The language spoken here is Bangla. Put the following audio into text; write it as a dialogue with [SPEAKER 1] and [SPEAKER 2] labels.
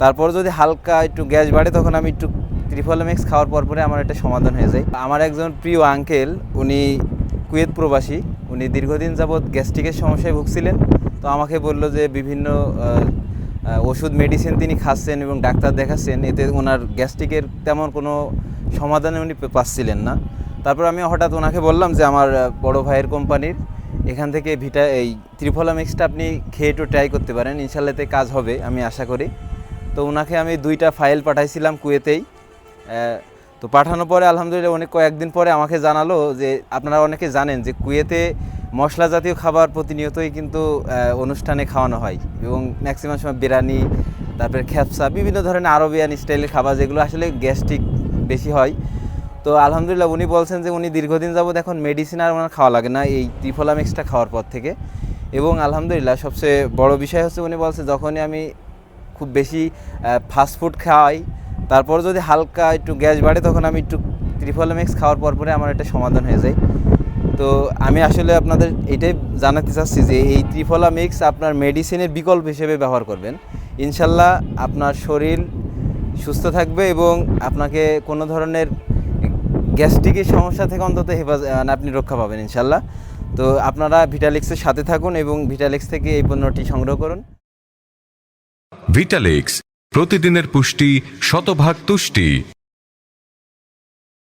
[SPEAKER 1] তারপর যদি হালকা একটু গ্যাস বাড়ে, তখন আমি একটু ত্রিফলামেক্স খাওয়ার পর পরে আমার একটা সমাধান হয়ে যায়। আমার একজন প্রিয় আঙ্কেল উনি কুয়েত প্রবাসী। উনি দীর্ঘদিন যাবৎ গ্যাস্ট্রিকের সমস্যায় ভুগছিলেন। তো আমাকে বলল যে বিভিন্ন ওষুধ মেডিসিন তিনি খাচ্ছেন এবং ডাক্তার দেখাচ্ছেন, এতে ওনার গ্যাস্ট্রিকের তেমন কোনো সমাধান উনি পাচ্ছিলেন না। তারপর আমি হঠাৎ ওনাকে বললাম যে, আমার বড় ভাইয়ের কোম্পানির এখান থেকে ভিটা, এই ত্রিফলা মিক্সটা আপনি খেয়ে একটু ট্রাই করতে পারেন। ইনশাল্লাতে কাজ হবে, আমি আশা করি। তো ওনাকে আমি দুইটা ফাইল পাঠাইছিলাম কুয়েতেই। তো পাঠানোর পরে আলহামদুলিল্লাহ অনেক কয়েকদিন পরে আমাকে জানালো যে আপনারা অনেকে জানেন যে কুয়েতে মশলা জাতীয় খাবার প্রতিনিয়তই কিন্তু অনুষ্ঠানে খাওয়ানো হয় এবং ম্যাক্সিমাম সময় বিরিয়ানি, তারপরে খ্যাপসা বিভিন্ন ধরনের আরবিয়ান স্টাইলের খাবার যেগুলো আসলে গ্যাস্ট্রিক বেশি হয়। তো আলহামদুলিল্লাহ উনি বলছেন যে উনি দীর্ঘদিন যাবত এখন মেডিসিন আর ওনার খাওয়া লাগে না এই ত্রিফলামিক্সটা খাওয়ার পর থেকে। এবং আলহামদুলিল্লাহ সবচেয়ে বড় বিষয় হচ্ছে উনি বলছে যখনই আমি খুব বেশি ফাস্টফুড খাওয়াই তারপর যদি হালকা একটু গ্যাস বাড়ে, তখন আমি একটু ত্রিফলামিক্স খাওয়ার পর পরে আমার একটা সমাধান হয়ে যায়। তো আমি আসলে আপনাদের এটাই জানাতে চাচ্ছি যে, এই ত্রিফলা মিক্স আপনার মেডিসিনের বিকল্প হিসেবে ব্যবহার করবেন। ইনশাল্লাহ আপনার শরীর সুস্থ থাকবে এবং আপনাকে কোনো ধরনের গ্যাস্ট্রিকের সমস্যা থেকে অন্তত হেফাজ মানে আপনি রক্ষা পাবেন ইনশাল্লাহ। তো আপনারা ভিটালিক্সের সাথে থাকুন এবং ভিটালিক্স থেকে এই পণ্যটি সংগ্রহ করুন।
[SPEAKER 2] ভিটালেক্স প্রতিদিনের পুষ্টি শতভাগ তুষ্টি।